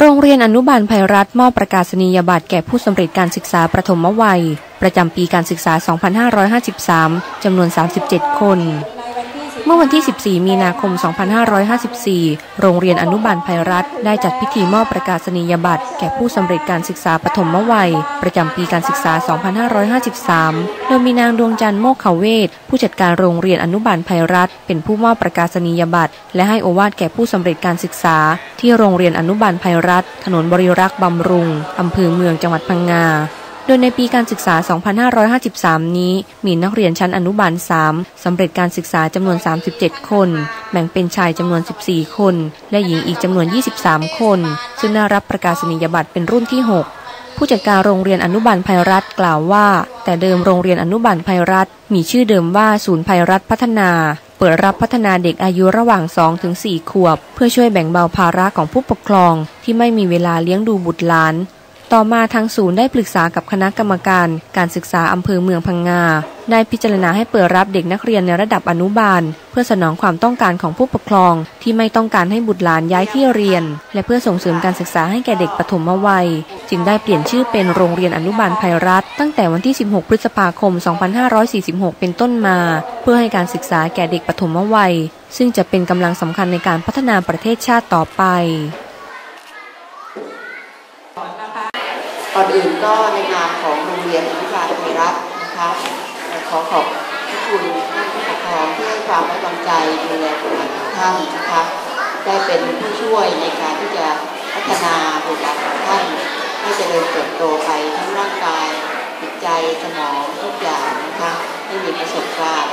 โรงเรียนอนุบาลภัยรัฐมอบประกาศนียบัตรแก่ผู้สำเร็จการศึกษาประถมวัย ประจำปีการศึกษา 2553 จำนวน 37 คน เมื่อวันที่ 14 มีนาคม 2554 โรงเรียนอนุบาลภัยรัฐ ได้จัดพิธีมอบประกาศนียบัตร แก่ผู้สำเร็จการศึกษาปฐมวัย ประจำปีการศึกษา 2553 โดยมีนางดวงจันทร์โมกขเวทผู้จัดการโรงเรียนอนุบาลภัยรัฐ เป็นผู้มอบประกาศนียบัตร และให้โอวาทแก่ผู้สำเร็จการศึกษา ที่โรงเรียนอนุบาลภัยรัฐ ถนนบริรักษ์บำรุงอำเภอเมืองจังหวัดพังงา โดยในปีการศึกษา 2553 นี้ มีนักเรียนชั้นอนุบาล 3 สำเร็จการศึกษาจำนวน 37 คน แบ่งเป็นชายจำนวน 14 คน และหญิงอีกจำนวน 23 คน ซึ่งได้รับประกาศนียบัตรเป็นรุ่นที่ 6ผู้จัดการโรงเรียนอนุบาลภัยรัฐกล่าวว่า แต่เดิมโรงเรียนอนุบาลภัยรัฐ มีชื่อเดิมว่าศูนย์ภัยรัฐพัฒนา เปิดรับพัฒนาเด็กอายุระหว่าง 2-4 ขวบ เพื่อช่วยแบ่งเบาภาระของผู้ปกครองที่ไม่มีเวลาเลี้ยงดูบุตรหลาน ต่อมาทางศูนย์ได้ปรึกษากับคณะกรรมการการศึกษาอำเภอเมืองพังงา ได้พิจารณาให้เปิดรับเด็กนักเรียนในระดับอนุบาล เพื่อสนองความต้องการของผู้ปกครอง ที่ไม่ต้องการให้บุตรหลานย้ายที่เรียน และเพื่อส่งเสริมการศึกษาให้แก่เด็กปฐมวัย จึงได้เปลี่ยนชื่อเป็นโรงเรียนอนุบาลภัยรัฐ ตั้งแต่วันที่ 16 พฤษภาคม 2546 เป็นต้นมา เพื่อให้การศึกษาแก่เด็กปฐมวัย ซึ่งจะเป็นกำลังสำคัญในการพัฒนาประเทศชาติต่อไป ก่อนอื่นก็ในนามของโรงเรียนอนุบาลไทยรัฐนะคะขอขอบคุณท่านผู้ปกครองที่ให้ความไว้วางใจดูแลบุตรหลานท่านนะคะได้เป็นผู้ช่วยในการที่จะพัฒนาบุตรหลานของท่านให้เจริญเติบโตไปทั้งร่างกายจิตใจสมองทุกอย่างนะคะให้มีประสบการณ์